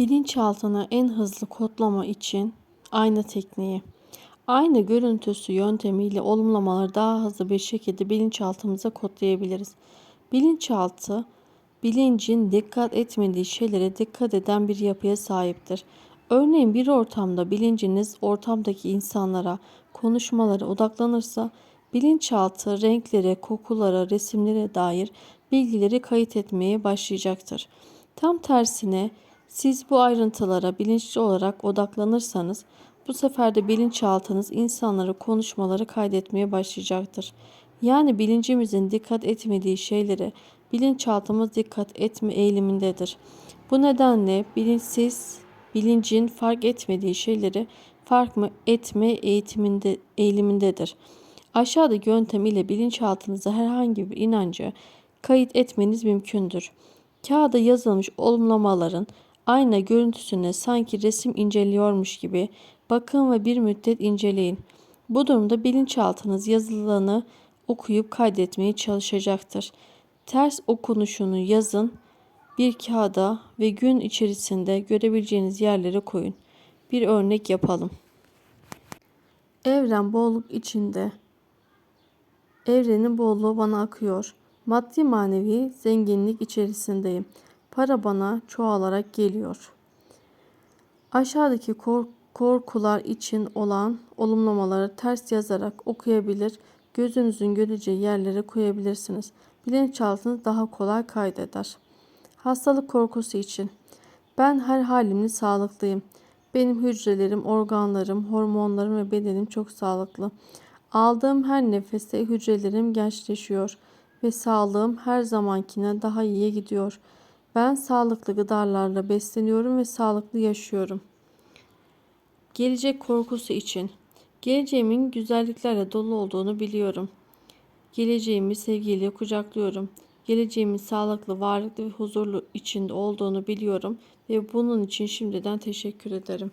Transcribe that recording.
Bilinçaltına en hızlı kodlama için ayna tekniği. Ayna görüntüsü yöntemiyle olumlamaları daha hızlı bir şekilde bilinçaltımıza kodlayabiliriz. Bilinçaltı, bilincin dikkat etmediği şeylere dikkat eden bir yapıya sahiptir. Örneğin bir ortamda bilinciniz ortamdaki insanlara, konuşmalara odaklanırsa bilinçaltı renklere, kokulara, resimlere dair bilgileri kayıt etmeye başlayacaktır. Tam tersine siz bu ayrıntılara bilinçli olarak odaklanırsanız bu sefer de bilinçaltınız insanları, konuşmaları kaydetmeye başlayacaktır. Yani bilincimizin dikkat etmediği şeylere bilinçaltımız dikkat etme eğilimindedir. Bu nedenle bilinçsiz bilincin fark etmediği şeyleri fark mı etme eğitiminde, eğilimindedir. Aşağıdaki yöntem ile bilinçaltınıza herhangi bir inancı kayıt etmeniz mümkündür. Kağıda yazılmış olumlamaların ayna görüntüsüne sanki resim inceliyormuş gibi bakın ve bir müddet inceleyin. Bu durumda bilinçaltınız yazılanı okuyup kaydetmeye çalışacaktır. Ters okunuşunu yazın bir kağıda ve gün içerisinde görebileceğiniz yerlere koyun. Bir örnek yapalım. Evren bolluk içinde. Evrenin bolluğu bana akıyor. Maddi manevi zenginlik içerisindeyim. Para bana çoğalarak geliyor. Aşağıdaki kork korkular için olan olumlamaları ters yazarak okuyabilir, gözünüzün göreceği yerlere koyabilirsiniz. Bilinçaltınız daha kolay kaydeder. Hastalık korkusu için. Ben her halimle sağlıklıyım. Benim hücrelerim, organlarım, hormonlarım ve bedenim çok sağlıklı. Aldığım her nefeste hücrelerim gençleşiyor ve sağlığım her zamankine daha iyiye gidiyor. Ben sağlıklı gıdalarla besleniyorum ve sağlıklı yaşıyorum. Gelecek korkusu için. Geleceğimin güzelliklerle dolu olduğunu biliyorum. Geleceğimi sevgiyle kucaklıyorum. Geleceğimin sağlıklı, varlıklı ve huzurlu içinde olduğunu biliyorum ve bunun için şimdiden teşekkür ederim.